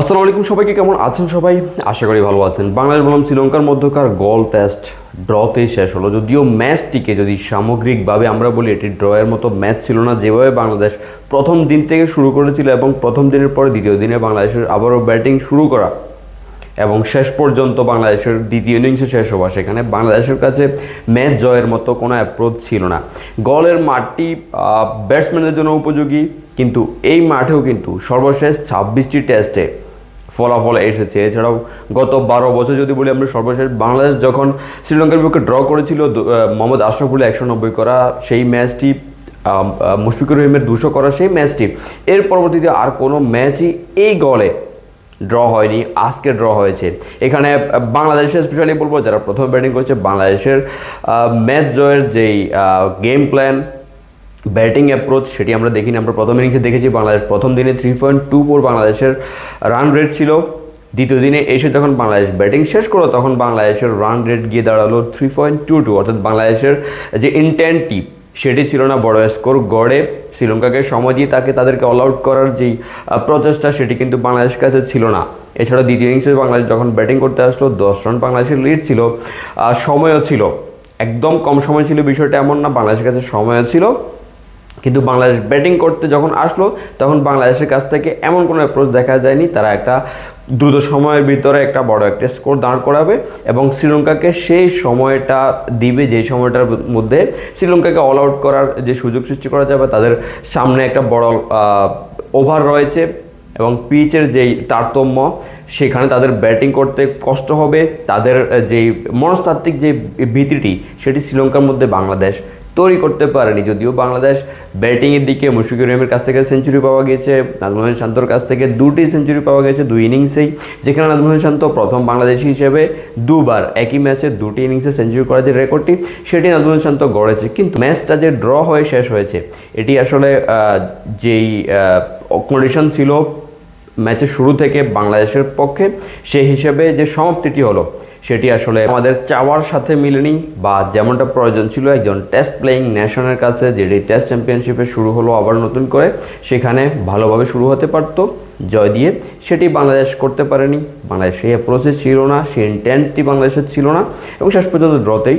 আসসালামু আলাইকুম সবাইকে, কেমন আছেন সবাই? আশা করি ভালো আছেন। বাংলাদেশ বনাম শ্রীলঙ্কার মধ্যকার গোল টেস্ট ড্রতে শেষ হলো। যদিও ম্যাচটিকে যদি সামগ্রিকভাবে আমরা বলি, এটি ড্রয়ের মতো ম্যাচ ছিল না, যেভাবে বাংলাদেশ প্রথম দিন থেকে শুরু করেছিল এবং প্রথম দিনের পরে দ্বিতীয় দিনে বাংলাদেশের আবারও ব্যাটিং শুরু করা। এবং শেষ পর্যন্ত বাংলাদেশের দ্বিতীয় ইনিংসে শেষ হওয়া। সেখানে বাংলাদেশের কাছে ম্যাচ জয়ের মতো কোনো অ্যাপ্রোচ ছিল না। গলের মাঠটি ব্যাটসম্যানদের জন্য উপযোগী, কিন্তু এই মাঠেও কিন্তু সর্বশেষ ছাব্বিশটি টেস্টে ফলাফল এসেছে। এছাড়াও গত বারো বছর যদি বলি আমরা সর্বশেষ বাংলাদেশ যখন শ্রীলঙ্কার বিপক্ষে ড্র করেছিল মোহাম্মদ আশরাফুল একশো নব্বই করা, সেই ম্যাচটি মুশফিকুর রহিমের দুশো করা সেই ম্যাচটি। এর পরবর্তীতে আর কোনো ম্যাচই এই গলে ড্র হয়নি, আজকে ড্র হয়েছে। এখানে বাংলাদেশের স্পেশালি বলব, যারা প্রথম ব্যাটিং করছে, বাংলাদেশের ম্যাচ জয়ের যেই গেম প্ল্যান ব্যাটিং অ্যাপ্রোচ সেটি আমরা দেখিনি। আমরা প্রথম ইনিংসে দেখেছি বাংলাদেশ। প্রথম দিনে থ্রি পয়েন্ট টু ফোর বাংলাদেশের রান রেট ছিল। দ্বিতীয় দিনে এসে যখন বাংলাদেশ ব্যাটিং শেষ করল, তখন বাংলাদেশের রান রেট গিয়ে দাঁড়াল থ্রি পয়েন্ট টু টু অর্থাৎ বাংলাদেশের যে ইন্টেন্টটি সেটি ছিল না বড় স্কোর গড়ে শ্রীলঙ্কাকে সময় দিয়ে তাকে তাদেরকে অল আউট করার যেই প্রচেষ্টা, সেটি কিন্তু বাংলাদেশের কাছে ছিল না। এছাড়া দ্বিতীয় ইনিংসে বাংলাদেশ যখন ব্যাটিং করতে আসলো, দশ রান বাংলাদেশের লিড ছিল। সময়ও ছিল। একদম কম সময় ছিল, বিষয়টা এমন না। বাংলাদেশের কাছে সময়ও ছিল। কিন্তু বাংলাদেশ ব্যাটিং করতে যখন আসলো, তখন বাংলাদেশের কাছ থেকে এমন কোনো অ্যাপ্রোচ দেখা যায়নি। তারা একটা দ্রুত সময়ের ভিতরে একটা বড় একটা স্কোর দাঁড় করাবে এবং শ্রীলঙ্কাকে সেই সময়টা দিবে যে সময়টার মধ্যে শ্রীলঙ্কাকে অল আউট করার যে সুযোগ সৃষ্টি করা যাবে, তাদের সামনে একটা বড় ওভার রয়েছে এবং পিচের যেই তারতম্য, সেখানে তাদের ব্যাটিং করতে কষ্ট হবে। তাদের যেই মনস্তাত্ত্বিক যে ভীতিটি, সেটি শ্রীলঙ্কার মধ্যে বাংলাদেশ তৈরি করতে পারেনি। যদিও বাংলাদেশ ব্যাটিংয়ের দিকে মুশফিকুর রহিমের কাছ থেকে সেঞ্চুরি পাওয়া গেছে নাজমুল শান্তর কাছ থেকে দুটি সেঞ্চুরি পাওয়া গেছে দুই ইনিংসেই যেখানে নাজমুল শান্ত প্রথম বাংলাদেশি হিসেবে দুবার একই ম্যাচে দুটি ইনিংসে সেঞ্চুরি করার যে রেকর্ডটি সেটি নাজমুল শান্ত গড়েছে। কিন্তু ম্যাচটা যে ড্র হয়ে শেষ হয়েছে, এটি আসলে যেই কন্ডিশন ছিল ম্যাচের শুরু থেকে বাংলাদেশের পক্ষে, সেই হিসেবে যে সমাপ্তিটি হলো সেটি আসলে আমাদের চাওয়ার সাথে মিলেনি বা যেমনটা প্রয়োজন ছিল, একজন টেস্ট প্লেয়িং ন্যাশনের কাছে যেটি টেস্ট চ্যাম্পিয়নশিপে শুরু হলো আবার নতুন করে, সেখানে ভালোভাবে শুরু হতে পারতো। জয় দিয়ে সেটি বাংলাদেশ করতে পারেনি। বাংলাদেশ সেই অ্যাপ্রোচে ছিল না, সেই ইন্টেন্টটি বাংলাদেশের ছিল না এবং শেষ পর্যন্ত ড্রতেই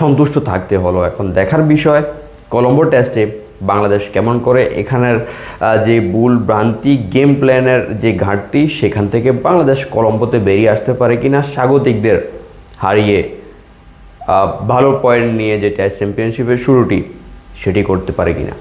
সন্তুষ্ট থাকতে হলো। এখন দেখার বিষয় কলম্বো টেস্টে বাংলাদেশ কেমন করে এখানের যে ভুল ভ্রান্তি গেম প্ল্যানের যে ঘাটতি, সেখান থেকে বাংলাদেশ কলম্বোতে বেরিয়ে আসতে পারে কিনা স্বাগতিকদের হারিয়ে ভালো পয়েন্ট নিয়ে যে টেস্ট চ্যাম্পিয়নশিপের শুরুটি, সেটি করতে পারে কিনা।